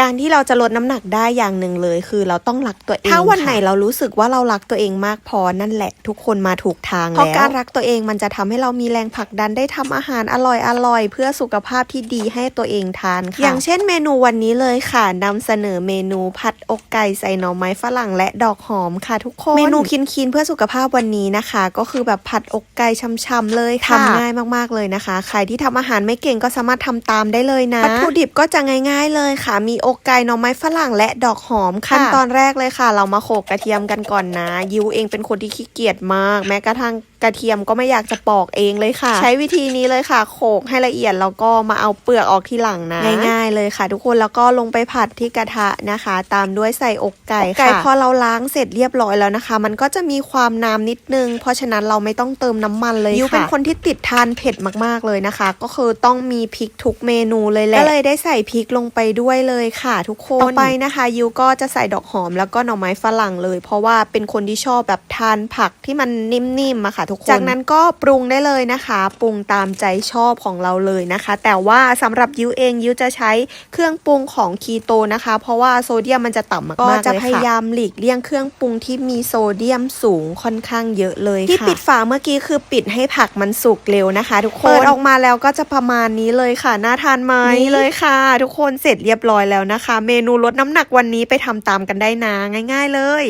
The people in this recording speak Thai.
การที่เราจะลดน้ำหนักได้อย่างหนึ่งเลย คือเราต้องรักตัวเอง ถ้าวันไหนเรารู้สึกว่าเรารักตัวเองมากพอนั่นแหละ ทุกคนมาถูกทางแล้ว เพราะการรักตัวเองมันจะทำให้เรามีแรงผลักดันได้ทำอาหารอร่อยอร่อยๆเพื่อสุขภาพที่ดีให้ตัวเองทานค่ะ อย่างเช่นเมนูวันนี้เลยค่ะนำเสนอเมนูผัดอกไก่ใส่หน่อไม้ฝรั่งและดอกหอมค่ะทุกคน เมนูคินคินๆเพื่อสุขภาพวันนี้นะคะ ก็คือแบบผัดอกไก่ช่ำๆเลยค่ะทำง่ายมากๆเลยนะคะ ใครที่ทำอาหารไม่เก่งก็สามารถทำตามได้เลยนะ วัตถุดิบก็จะง่าย ๆเลยค่ะมีอกไก่หน่อไม้ฝรั่งและดอกหอมขั้นตอนแรกเลยค่ะ เรามาโขลกกระเทียมกันก่อนนะ ยิวเองเป็นคนที่ขี้เกียจมาก แม้กระทั่ง กระเทียมก็ไม่อยากจะปอกเองเลยค่ะ ใช้วิธีนี้เลยค่ะ โขลกให้ละเอียดแล้วก็มาเอาเปลือกออกทีหลังนะง่ายๆเลยค่ะ ทุกคนแล้วก็ลงไปผัดที่กระทะนะคะ ตามด้วยใส่อกไก่ค่ะไก่พอเราล้างเสร็จเรียบร้อยแล้วนะคะ มันก็จะมีความน้ำนิดนึง เพราะฉะนั้นเราไม่ต้องเติมน้ำมันเลยยูเป็นคนที่ติดทานเผ็ดมากๆเลยนะคะ ก็คือต้องมีพริกทุกเมนูเลยแหละก็เลยได้ใส่พริกลงไปด้วยเลยค่ะ ทุกคนต่อไปนะคะยูก็จะใส่ดอกหอมแล้วก็หน่อไม้ฝรั่งเลย เพราะว่าเป็นคนที่ชอบแบบทานผักที่มันนิ่มๆอะค่ะทุกคน จากนั้นก็ปรุงได้เลยนะคะ ปรุงตามใจชอบของเราเลยนะคะ แต่ว่าสำหรับยูเองยูจะใช้เครื่องปรุงของคีโตนะคะ เพราะว่าโซเดียมมันจะต่ำมากๆเลยค่ะก็จะพยายามหลีกเลี่ยงเครื่องปรุงที่มีโซเดียมสูงค่อนข้างเยอะเลยค่ะที่ปิดฝาเมื่อกี้คือปิดให้ผักมันสุกเร็วนะคะ ทุกคนเปิดออกมาแล้วก็จะประมาณนี้เลยค่ะน่าทานไหมนี่เลยค่ะ ทุกคนเสร็จเรียบร้อยแล้วนะคะ เมนูลดน้ำหนักวันนี้ไปทำตามกันได้นะง่าย ๆ เลย